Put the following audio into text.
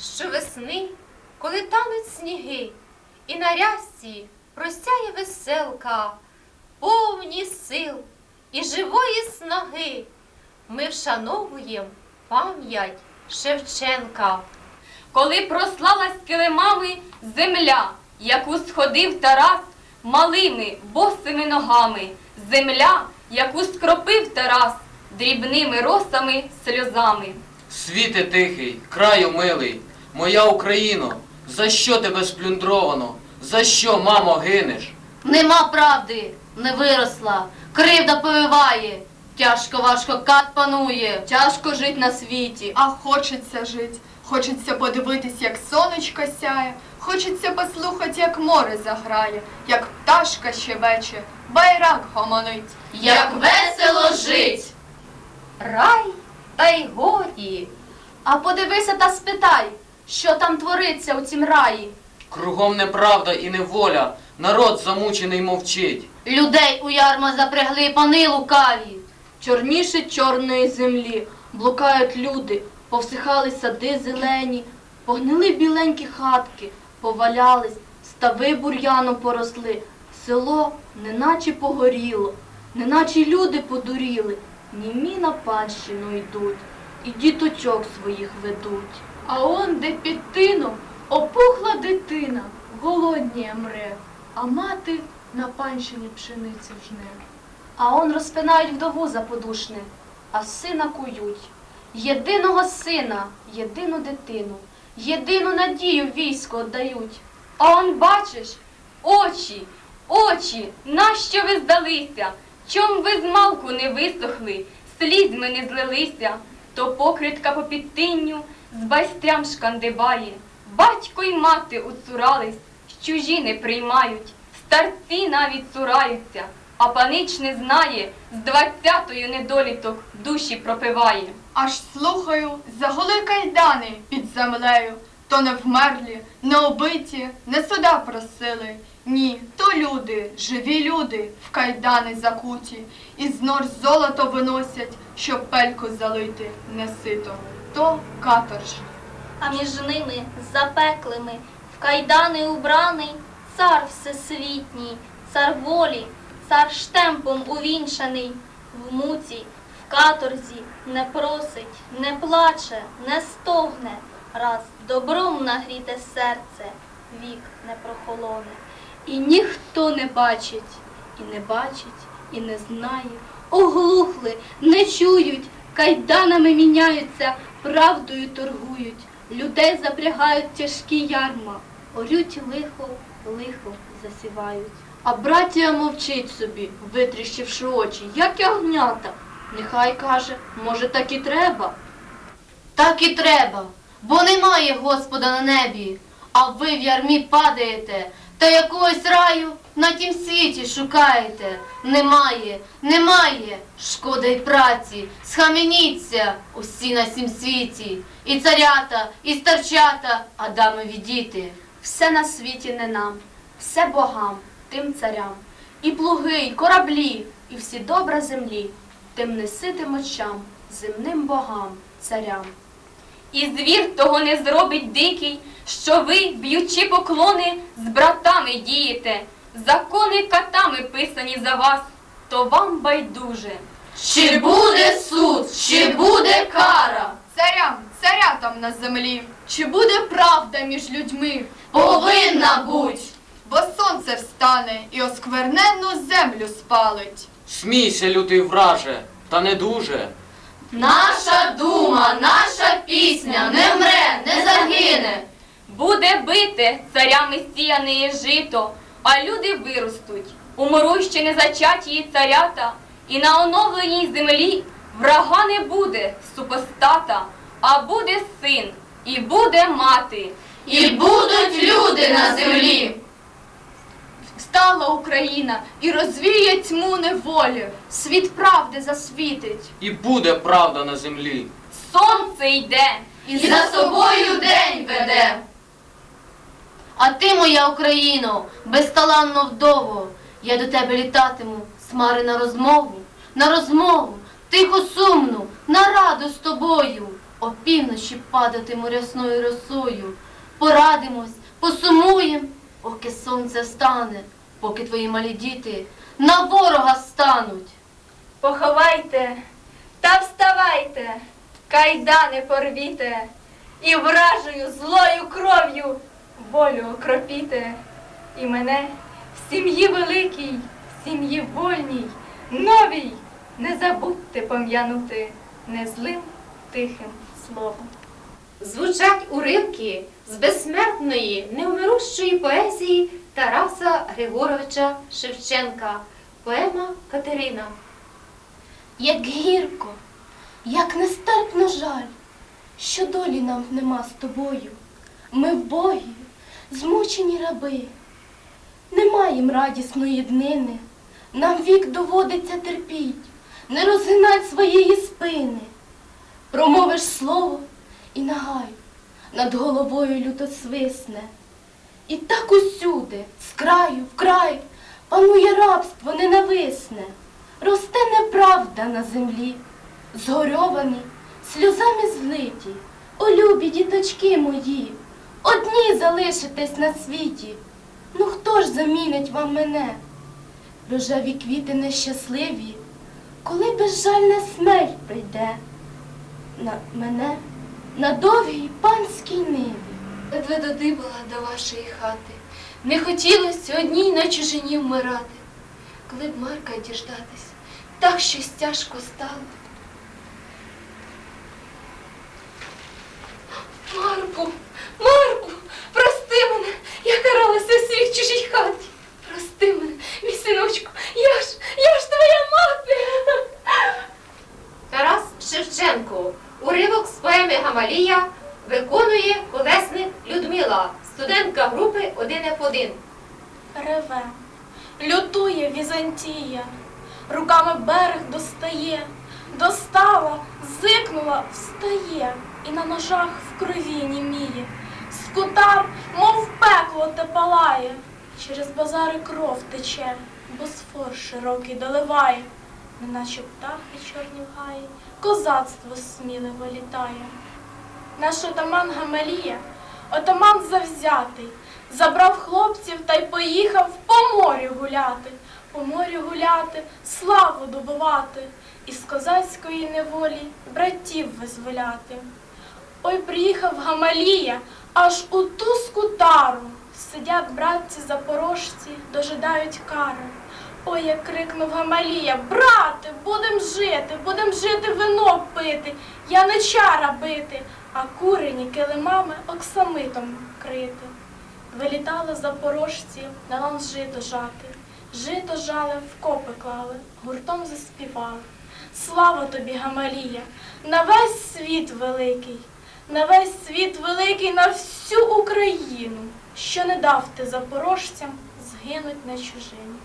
Щовесни, коли тануть сніги, і на рясці просяє веселка, повні сил і живої снаги, ми вшановуємо пам'ять Шевченка. Коли прослалась килимами земля, яку сходив Тарас малими босими ногами, земля, яку скропив Тарас дрібними росами сльозами. Світе тихий, краю милий, моя Україно, за що тебе сплюндровано? За що, мамо, гинеш? Нема правди, не виросла, кривда повиває, тяжко важко кат панує. Тяжко жить на світі, А хочеться жить, хочеться подивитись, як сонечко сяє, хочеться послухати, як море заграє, як пташка щебече, байрак гомонить. Як весело жить! Рай та й годі. А подивися та спитай, що там твориться у цім раї. Кругом неправда і неволя, народ замучений мовчить. Людей у ярма запрягли пани лукаві. чорніше чорної землі, блукають люди, повсихали сади зелені, погнили біленькі хатки, повалялись, стави бур'яном поросли, село неначе погоріло, неначе люди подуріли, німі на панщину йдуть, і діточок своїх ведуть. А он, де під тином, опухла дитина, голодніє мре, а мати на панщині пшеницю жне. А он розпинають вдову заподушне, а сина кують. Єдиного сина, єдину дитину, єдину надію війську отдають. А он бачиш, очі, очі, нащо ви здалися? Чом ви з малку не висохли, слізьми не злилися, то покритка по підтинню з байстрям шкандибає. Батько й мати уцурались, чужі не приймають, старці навіть цураються, а панич не знає, з двадцятою недоліток душі пропиває. Аж слухаю, загули кайдани під землею, то не вмерлі, не убиті, не суда просили. Ні, то люди, живі люди, в кайдани закуті, і з нор золото виносять, щоб пельку залити несито. То каторжні. а між ними запеклими, в кайдани убраний, цар всесвітній, цар волі, цар штемпом увінчаний, в муці, в каторзі не просить, не плаче, не стогне, раз добром нагріте серце, вік не прохолоне. І ніхто не бачить, і не бачить, і не знає. Оглухли, не чують, кайданами міняються, правдою торгують. Людей запрягають тяжкі ярма, орють лихо, лихо засівають. А братія мовчить собі, витріщивши очі, як ягнята. Нехай каже, може, так і треба. Так і треба, бо немає Господа на небі, а ви в ярмі падаєте, та якогось раю на тім світі шукаєте. Немає, немає, шкода й праці, схаменіться усі на сім світі, і царята, і старчата, Адамові діти. Все на світі не нам, все богам, тим царям. І плуги, і кораблі, і всі добра землі, тим неситим очам, земним богам, царям. І звір того не зробить дикий, що ви, б'ючи поклони, з братами дієте. Закони катами писані за вас, то вам байдуже. Чи буде суд, чи буде кара? Царям, царятам на землі, чи буде правда між людьми? Повинна буть. Бо сонце встане і оскверненну землю спалить. Смійся, лютий враже, та не дуже. Наша дума, наша пісня не вмре, не загине. Буде бите царями сіяне жито, а люди виростуть. Умру ще не зачаті царята, і на оновленій землі врага не буде супостата, а буде син, і буде мати. І будуть люди на землі. Встала Україна і розвіє тьму неволі. Світ правди засвітить. І буде правда на землі. Сонце йде, І за собою день веде. А ти, моя Україно, безталанно вдово, я до тебе літатиму, смари на розмову, на розмову. тихо сумну, на раду з тобою, опівночі падатиму рясною росою. Порадимось, посумуєм, поки сонце встане, поки твої малі діти на ворога стануть. Поховайте та вставайте, кайдани порвіте, і вражою злою кров'ю волю окропіте. І мене в сім'ї великій, в сім'ї вольній, новій, не забудьте пом'янути незлим тихим словом. Звучать уривки з безсмертної, невмирущої поезії Тараса Григоровича Шевченка. Поема Катерина. Як гірко, як нестерпно жаль, що долі нам нема з тобою. Ми вбогі, змучені раби, не маєм радісної днини, нам вік доводиться терпіть, не розгинать своєї спини. Промовиш слово і нагай, над головою люто свисне. І так усюди, з краю в край, панує рабство ненависне. Росте неправда на землі, згорьовані, сльозами злиті. О, любі діточки мої, одні залишитесь на світі. Ну хто ж замінить вам мене? Рожеві квіти нещасливі, коли безжальна смерть прийде на мене на довгій панській ниві. Ледве додибала до вашої хати. Не хотілося одній на чужині вмирати. Коли б Марка діждатись, так щось тяжко стало. Марку, Марку, прости мене, я каралася в своїй чужій хаті. Прости мене, мій синочку, я ж, я ж твоя мати. Тарас Шевченко. Уривок з поеми Гамалія виконує колесник Людмила, студентка групи 1Ф1. Реве, лютує Візантія, руками берег достає, достала, зикнула, встає, і на ножах в крові німіє. Скутар, мов пекло те палає, через базари кров тече, босфор широкий доливає, неначе птахи чорні в гаї, козацтво сміливо літає. Наш отаман Гамалія, отаман завзятий, забрав хлопців та й поїхав по морю гуляти, по морю гуляти, славу добувати, із козацької неволі братів визволяти. Ой, приїхав Гамалія аж у ту скутару. Сидять братці запорожці, дожидають кари. Ой, як крикнув Гамалія, брате, будем жити, будем жити, вино пити, яничара бити, а курені килимами оксамитом крити. Вилітали запорожці на лан жито жати, жито жали, в копи клали, гуртом заспівали. Слава тобі, Гамалія, на весь світ великий, на весь світ великий, на всю Україну, що не дав ти запорожцям згинуть на чужині.